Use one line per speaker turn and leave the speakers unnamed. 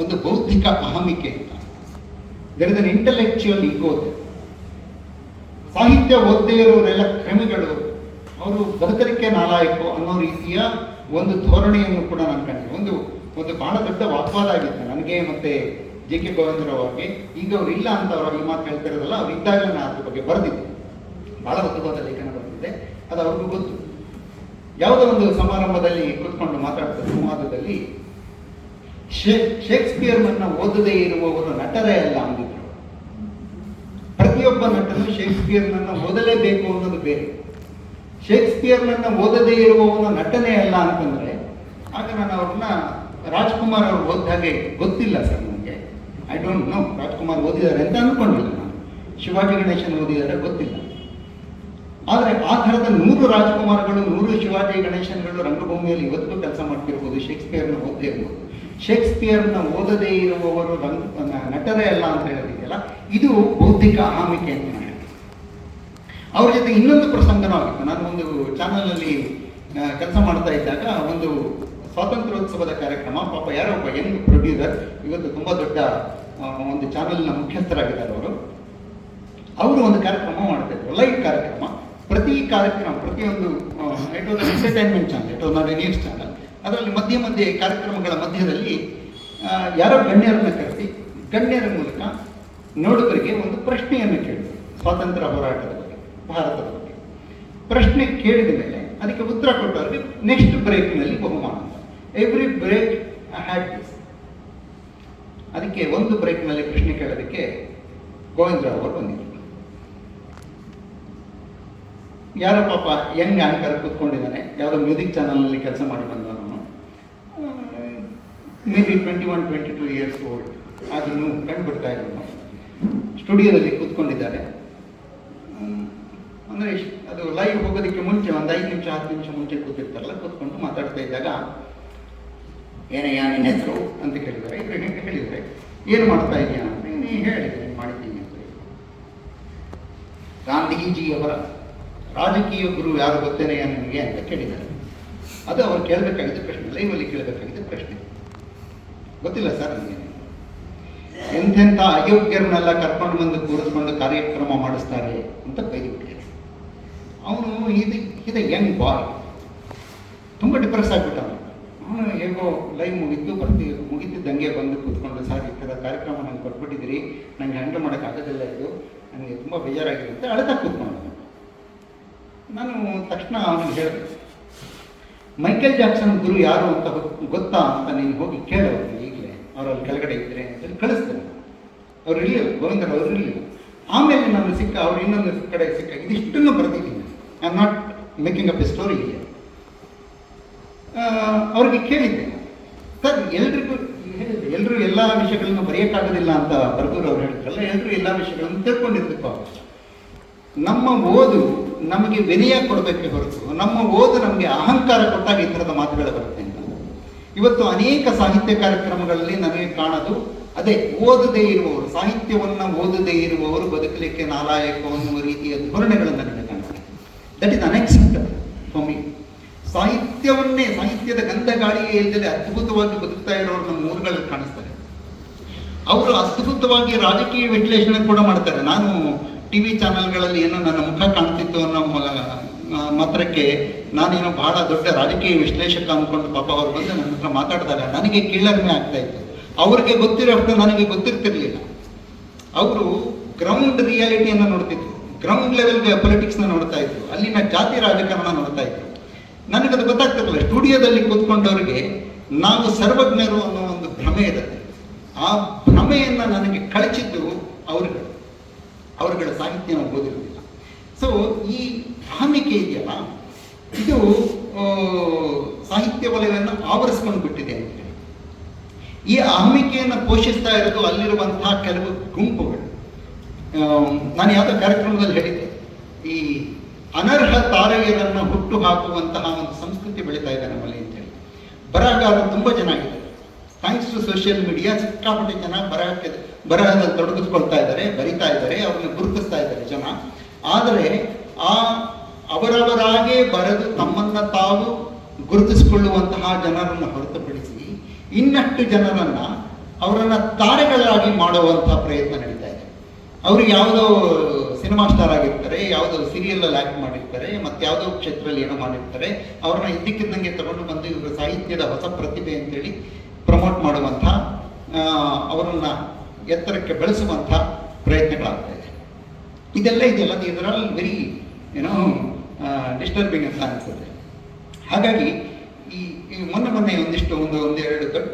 ಒಂದು ಬೌದ್ಧಿಕ ಅಹಮಿಕೆ ಅಂತ. ದರ್ ಇಸ್ ಅನ್ ಈಗೋ ಸಾಹಿತ್ಯ ಓದದೇ ಇರೋರೆಲ್ಲ ಕ್ರಮಿಗಳು. ಅವರು ಬದುಕಲಿಕ್ಕೆ ನಾಲಾಯಕು ಅನ್ನೋ ರೀತಿಯ ಒಂದು ಧೋರಣೆಯನ್ನು ಕೂಡ ನಾನು ಕಂಡಿದ್ದೆ. ಒಂದು ಒಂದು ಬಹಳ ದೊಡ್ಡ ವಾಗ್ವಾದ ಆಗಿತ್ತು. ನನಗೆ ಮತ್ತೆ ಜೆ ಕೆ ಗೋವಿಂದರಾವ್ ಅವ್ರಿಗೆ. ಈಗ ಅವ್ರು ಇಲ್ಲ ಅಂತ ಅವರು ಈ ಮಾತು ಹೇಳ್ತಿರೋದಲ್ಲ ಅವ್ರು ಇದ್ದಾಗಲೇ ನಾನು ಅದ್ರ ಬಗ್ಗೆ ಬರೆದಿದ್ದೆ. ಬಹಳ ಅದ್ಭುತವಾದ ಲೇಖನ ಬರೆದಿದ್ದೆ. ಅದು ಅವ್ರಿಗೂ ಗೊತ್ತು. ಯಾವುದೋ ಒಂದು ಸಮಾರಂಭದಲ್ಲಿ ಕೂತ್ಕೊಂಡು ಮಾತಾಡ್ತಾರೆ ಸಂವಾದದಲ್ಲಿ ಶೇ, ಶೇಕ್ಸ್ಪಿಯರ್ನನ್ನ ಓದದೇ ಇರುವವರು ನಟರೇ ಅಲ್ಲ ಅಂದಿದ್ರು. ಪ್ರತಿಯೊಬ್ಬ ನಟನು ಶೇಕ್ಸ್ಪಿಯರ್ ಅನ್ನು ಓದಲೇಬೇಕು ಅನ್ನೋದು ಬೇರೆ. ಶೇಕ್ಸ್ಪಿಯರ್ ಅನ್ನು ಓದದೇ ಇರುವವನು ನಟನೇ ಅಲ್ಲ ಅಂತಂದ್ರೆ, ಆಗ ನಾನು ಅವ್ರನ್ನ ರಾಜ್ಕುಮಾರ್ ಅವ್ರು ಓದಿದ ಹಾಗೆ ಗೊತ್ತಿಲ್ಲ ಸರ್ ನನಗೆ. ಐ ಡೋಂಟ್ ನೋ ರಾಜ್ಕುಮಾರ್ ಓದಿದ್ದಾರೆ ಅಂತ ಅನ್ಕೊಂಡಿಲ್ಲ ನಾನು. ಶಿವಾಜಿ ಗಣೇಶನ್ ಓದಿದ್ದಾರೆ ಗೊತ್ತಿಲ್ಲ. ಆದರೆ ಆ ಥರದ ನೂರು ರಾಜ್ಕುಮಾರ್ಗಳು, ನೂರು ಶಿವಾಜಿ ಗಣೇಶನ್ಗಳು ರಂಗಭೂಮಿಯಲ್ಲಿ ಇವತ್ತು ಕೆಲಸ ಮಾಡ್ತಿರ್ಬೋದು, ಶೇಕ್ಸ್ಪಿಯರ್ನ ಓದದೇ ಇರ್ಬೋದು. ಶೇಕ್ಸ್ಪಿಯರ್ನ ಓದದೇ ಇರುವವರು ರಂಗ ನಟರೇ ಅಲ್ಲ ಅಂತ ಹೇಳೋದಿದೆಯಲ್ಲ, ಇದು ಬೌದ್ಧಿಕ ಆಮಿಕೆ ಅಂತ ನಾನು ಅವ್ರ ಜೊತೆ ಇನ್ನೊಂದು ಪ್ರಸಂಗನೂ ಆಗಿತ್ತು. ನಾನು ಒಂದು ಚಾನಲಲ್ಲಿ ಕೆಲಸ ಮಾಡ್ತಾ ಇದ್ದಾಗ ಒಂದು ಸ್ವಾತಂತ್ರ್ಯೋತ್ಸವದ ಕಾರ್ಯಕ್ರಮ, ಪಾಪ ಯಾರೋ ಒಬ್ಬ ಯಂಗ್ ಪ್ರೊಡ್ಯೂಸರ್ ಇವತ್ತು ತುಂಬ ದೊಡ್ಡ ಒಂದು ಚಾನಲ್ನ ಮುಖ್ಯಸ್ಥರಾಗಿದ್ದಾರೆ ಅವರು. ಅವರು ಒಂದು ಕಾರ್ಯಕ್ರಮ ಮಾಡ್ತಾ ಇದ್ರು. ಲೈವ್ ಕಾರ್ಯಕ್ರಮ. ಪ್ರತಿ ಕಾರ್ಯಕ್ರಮ, ಪ್ರತಿಯೊಂದು entertainment channel it was news channel. ಅದರಲ್ಲಿ ಮಧ್ಯೆ ಮಧ್ಯೆ ಕಾರ್ಯಕ್ರಮಗಳ ಮಧ್ಯದಲ್ಲಿ ಯಾರೋ ಗಣ್ಯರನ್ನು ಕರೆಸಿ ಗಣ್ಯರ ಮೂಲಕ ನೋಡುಗರಿಗೆ ಒಂದು ಪ್ರಶ್ನೆಯನ್ನು ಕೇಳಿದರು, ಸ್ವಾತಂತ್ರ್ಯ ಹೋರಾಟದ ಬಗ್ಗೆ, ಭಾರತದ ಬಗ್ಗೆ. ಪ್ರಶ್ನೆ ಕೇಳಿದ ಮೇಲೆ ಅದಕ್ಕೆ ಉತ್ತರ ಕೊಟ್ಟವರಿಗೆ ನೆಕ್ಸ್ಟ್ ಬ್ರೇಕ್ನಲ್ಲಿ ಬಹುಮಾನ. ಎವ್ರಿ ಬ್ರೇಕ್ ಹ್ಯಾಡ್ ದಿಸ್ ಅದಕ್ಕೆ ಒಂದು ಬ್ರೇಕ್ನಲ್ಲಿ ಪ್ರಶ್ನೆ ಕೇಳೋದಕ್ಕೆ ಗೋವಿಂದರಾವ್ ಅವರು ಬಂದಿದ್ರು. ಯಾರೋ ಪಾಪ ಯಂಗ್ ಆಂಕರ್ ಕೂತ್ಕೊಂಡಿದ್ದಾನೆ, ಯಾವುದೋ ಮ್ಯೂಸಿಕ್ ಚಾನಲ್ನಲ್ಲಿ ಕೆಲಸ ಮಾಡಿ ಬಂದವನು. Maybe twenty one twenty two years old ಅದನ್ನು ಕಂಡುಬಿಡ್ತಾ ಇರೋದು ಸ್ಟುಡಿಯೋದಲ್ಲಿ ಕೂತ್ಕೊಂಡಿದ್ದಾರೆ. ಅಂದರೆ ಅಂದ್ರೆ ಅದು ಲೈವ್ ಹೋಗೋದಕ್ಕೆ ಮುಂಚೆ, ಒಂದು ಐದು ನಿಮಿಷ, ಹತ್ತು ನಿಮಿಷ ಮುಂಚೆ ಕೂತಿರ್ತಾರಲ್ಲ, ಕೂತ್ಕೊಂಡು ಮಾತಾಡ್ತಾ ಇದ್ದಾಗ ಏನಯ್ಯ ನಿನ್ನ ಹೆಸರು? ಅಂತ ಕೇಳಿದ್ದಾರೆ. ಇವರು ಹೇಳಿದರೆ ಏನು ಮಾಡ್ತಾ ಇದೆಯಾ ಹೇಳಿ, ನೀನು ಮಾಡಿದ್ದೀನಿ ಅಂತ ಗಾಂಧೀಜಿಯವರ ರಾಜಕೀಯ ಗುರು ಯಾರು ಗೊತ್ತೇನೆಯ ನಿಮಗೆ ಅಂತ ಕೇಳಿದ್ದಾರೆ. ಅದು ಅವ್ರು ಕೇಳಬೇಕಾಗಿದ್ದ ಪ್ರಶ್ನೆ ಲೈವಲ್ಲಿ ಕೇಳಬೇಕಾಗಿದ್ದ ಪ್ರಶ್ನೆ. ಗೊತ್ತಿಲ್ಲ ಸರ್ ನನಗೆ ಎಂಥೆಂಥ ಅಯೋಗ್ಯರನ್ನೆಲ್ಲ ಕರ್ಕೊಂಡು ಬಂದು ಕೂರಿಸ್ಕೊಂಡು ಕಾರ್ಯಕ್ರಮ ಮಾಡಿಸ್ತಾರೆ ಅಂತ ಬೈದುಬಿಟ್ಟಿದ್ದಾರೆ ಅವನು ಇದು ಇದು ಯಂಗ್ ಬಾಯ್ ತುಂಬ ಡಿಪ್ರೆಸ್ ಆಗಿಬಿಟ್ಟ ಅವನು ಹೇಗೋ ಲೈವ್ ಮುಗಿತು, ಬರ್ತಿ, ಮುಗಿತಿದ್ದಂಗೆ ಬಂದು ಕೂತ್ಕೊಂಡು, ಸರ್, ಈ ಥರ ಕಾರ್ಯಕ್ರಮ ನಂಗೆ ಕೊಟ್ಬಿಟ್ಟಿದ್ದೀರಿ. ನನಗೆ ಹ್ಯಾಂಡಲ್ ಆಗೋದಿಲ್ಲ ಇದು. ನನಗೆ ತುಂಬ ಬೇಜಾರಾಗಿದೆ. ಅಂತ ಕೂತ್ಕೊಂಡು ನಾನು ತಕ್ಷಣ ಅವನಿಗೆ ಹೇಳಿದೆ, ಮೈಕೇಲ್ ಜಾಕ್ಸನ್ ಗುರು ಯಾರು ಅಂತ ಗೊತ್- ಗೊತ್ತಾ ಅಂತ ನೀನು ಹೋಗಿ ಕೇಳೋರು ಈಗಲೇ ಅಲ್ಲಿ ಕೆಳಗಡೆ ಇದ್ರೆ ಅಂತೇಳಿ ಕಳಿಸ್ತಾರೆ. ಅವ್ರು ಇರಲಿಲ್ಲ ಗೋವಿಂದರ್ ಅವರು ಇರಲಿಲ್ಲ ಆಮೇಲೆ ನಾನು ಸಿಕ್ಕ, ಅವ್ರು ಇನ್ನೊಂದು ಕಡೆ ಸಿಕ್ಕ, ಇದಿಷ್ಟನ್ನು ಬರೆದಿದ್ದೀನಿ. I am not making up a story ಇಲ್ಲಿ ಅವ್ರಿಗೆ ಕೇಳಿದ್ದೆ. ಸರ್, ಎಲ್ರಿಗೂ ಎಲ್ಲರೂ ಎಲ್ಲ ವಿಷಯಗಳನ್ನು ಬರೆಯೋಕ್ಕಾಗೋದಿಲ್ಲ ಅಂತ ಬರ್ಗೂರು ಅವ್ರು ಹೇಳ್ತಾರಲ್ಲ ಎಲ್ಲರೂ ಎಲ್ಲ ವಿಷಯಗಳನ್ನು ತಿಳ್ಕೊಂಡಿರ್ಬೇಕು ನಮ್ಮ ಓದು ನಮಗೆ ವಿನಯ ಕೊಡಬೇಕೆ ಹೊರತು, ನಮ್ಮ ಓದು ನಮಗೆ ಅಹಂಕಾರ ಕೊಟ್ಟಾಗ ಈ ಥರದ ಮಾತುಗಳು ಬರುತ್ತೆ ಅಂತ. ಇವತ್ತು ಅನೇಕ ಸಾಹಿತ್ಯ ಕಾರ್ಯಕ್ರಮಗಳಲ್ಲಿ ನನಗೆ ಕಾಣದು. ಅದೇ, ಓದದೇ ಇರುವವರು, ಸಾಹಿತ್ಯವನ್ನು ಓದದೇ ಇರುವವರು ಬದುಕಲಿಕ್ಕೆ ನಾಲಾಯಕ ಅನ್ನುವ ರೀತಿಯ ಧೋರಣೆಗಳನ್ನು ನನಗೆ ಕಾಣ್ತದೆ that is unacceptable for me ಸಾಹಿತ್ಯವನ್ನೇ, ಸಾಹಿತ್ಯದ ಗಂಧ ಗಾಳಿಗೆ ಇಲ್ಲದೆ ಅದ್ಭುತವಾಗಿ ಬದುಕ್ತಾ ಇರೋರು ನಮ್ಮ ಊರುಗಳಲ್ಲಿ ಕಾಣಿಸ್ತಾರೆ. ಅವರು ಅದ್ಭುತವಾಗಿ ರಾಜಕೀಯ ವಿಶ್ಲೇಷಣೆ ಕೂಡ ಮಾಡ್ತಾರೆ. ನಾನು ಟಿ ವಿ ಚಾನೆಲ್ಗಳಲ್ಲಿ ಏನೋ ನನ್ನ ಮುಖ ಕಾಣ್ತಿತ್ತು ಅನ್ನೋ ಮಾತ್ರಕ್ಕೆ ನಾನೇನೋ ಬಹಳ ದೊಡ್ಡ ರಾಜಕೀಯ ವಿಶ್ಲೇಷಕ ಅಂದ್ಕೊಂಡು ಪಾಪ ಅವರು ಬಂದು ನನ್ನ ಹತ್ರ ಮಾತಾಡಿದಾಗ ನನಗೆ ಕೀಳರಿಮೆ ಆಗ್ತಾ ಇತ್ತು. ಅವ್ರಿಗೆ ಗೊತ್ತಿರೋಷ್ಟು ನನಗೆ ಗೊತ್ತಿರ್ತಿರ್ಲಿಲ್ಲ. ಅವರು ಗ್ರೌಂಡ್ ರಿಯಾಲಿಟಿಯನ್ನು ನೋಡ್ತಿದ್ರು. ಗ್ರೌಂಡ್ ಲೆವೆಲ್ಗೆ ಪೊಲಿಟಿಕ್ಸ್ನ ನೋಡ್ತಾ ಇದ್ರು. ಅಲ್ಲಿನ ಜಾತಿ ರಾಜಕಾರಣ ನೋಡ್ತಾ ಇದ್ರು. ನನಗದು ಗೊತ್ತಾಗ್ತಿರಲಿಲ್ಲ. ಸ್ಟುಡಿಯೋದಲ್ಲಿ ಕೂತ್ಕೊಂಡವರಿಗೆ ನಾವು ಸರ್ವಜ್ಞರು ಅನ್ನೋ ಒಂದು ಭ್ರಮೆ ಇರುತ್ತೆ. ಆ ಭ್ರಮೆಯನ್ನು ನನಗೆ ಕಳಚಿದ್ದು ಅವರುಗಳು. ಅವರುಗಳ ಸಾಹಿತ್ಯನ ಓದಿರುವುದಿಲ್ಲ ಸೊ ಈ ಅಹಮಿಕೆ ಇದೆಯಲ್ಲ ಇದು ಸಾಹಿತ್ಯ ವಲಯವನ್ನು ಆವರಿಸ್ಕೊಂಡು ಬಿಟ್ಟಿದೆ ಅಂತ ಈ ಅಹಮಿಕೆಯನ್ನು ಪೋಷಿಸ್ತಾ ಇರೋದು ಅಲ್ಲಿರುವಂತಹ ಕೆಲವು ಗುಂಪುಗಳು. ನಾನು ಯಾವುದೋ ಕಾರ್ಯಕ್ರಮದಲ್ಲಿ ಹೇಳಿದ್ದೆ. ಈ ಅನರ್ಹ ತಾರೆಯರನ್ನು ಹುಟ್ಟು ಹಾಕುವಂತಹ ಒಂದು ಸಂಸ್ಕೃತಿ ಬೆಳೀತಾ ಇದೆ ನಮ್ಮಲ್ಲಿ ಅಂತೇಳಿ ಬರಹಗಾರರು ತುಂಬ ಚೆನ್ನಾಗಿದೆ ಥ್ಯಾಂಕ್ಸ್ ಟು ಸೋಷಿಯಲ್ ಮೀಡಿಯಾ, ಸಿಕ್ಕಾಪಟ್ಟೆ ಜನ ಬರಹಕ್ಕೆ ಬರಹದಲ್ಲಿ ತೊಡಗಿಸ್ಕೊಳ್ತಾ ಇದ್ದಾರೆ ಬರಿತಾ ಇದ್ದಾರೆ ಅವ್ರನ್ನ ಗುರುತಿಸ್ತಾ ಇದ್ದಾರೆ ಜನ ಆದರೆ ಆ ಅವರವರಾಗೇ ಬರೆದು ತಮ್ಮನ್ನ ತಾವು ಗುರುತಿಸಿಕೊಳ್ಳುವಂತಹ ಜನರನ್ನು ಹೊರತುಪಡಿಸಿ ಇನ್ನಷ್ಟು ಜನರನ್ನು ಅವರನ್ನ ತಾರೆಗಳಾಗಿ ಮಾಡುವಂಥ ಪ್ರಯತ್ನ ನಡೀತಾ ಇದೆ. ಅವರು ಯಾವುದೋ ಸಿನಿಮಾ ಸ್ಟಾರ್ ಆಗಿರ್ತಾರೆ, ಯಾವುದೋ ಸೀರಿಯಲ್ ಅಲ್ಲಿ ಆಕ್ಟ್ ಮಾಡಿರ್ತಾರೆ, ಮತ್ತೆ ಯಾವುದೋ ಕ್ಷೇತ್ರದಲ್ಲಿ ಏನೋ ಮಾಡಿರ್ತಾರೆ, ಅವ್ರನ್ನ ಇದ್ದಕ್ಕಿದ್ದಂಗೆ ತಗೊಂಡು ಬಂದು ಇವರು ಸಾಹಿತ್ಯದ ಹೊಸ ಪ್ರತಿಭೆ ಅಂತೇಳಿ ಪ್ರಮೋಟ್ ಮಾಡುವಂಥ ಅವರನ್ನು ಎತ್ತರಕ್ಕೆ ಬೆಳೆಸುವಂಥ ಪ್ರಯತ್ನಗಳಾಗ್ತಾ ಇದೆ. ಇದೆಲ್ಲ ಇದೆಲ್ಲ ಇದರಲ್ಲಿ ವೆರಿ ಏನೋ ಡಿಸ್ಟರ್ಬಿಂಗ್ ಅಂತ ಅನಿಸುತ್ತೆ. ಹಾಗಾಗಿ ಈ ಮೊನ್ನೆ ಮೊನ್ನೆ ಒಂದಿಷ್ಟು ಒಂದು ಒಂದೆರಡು ದೊಡ್ಡ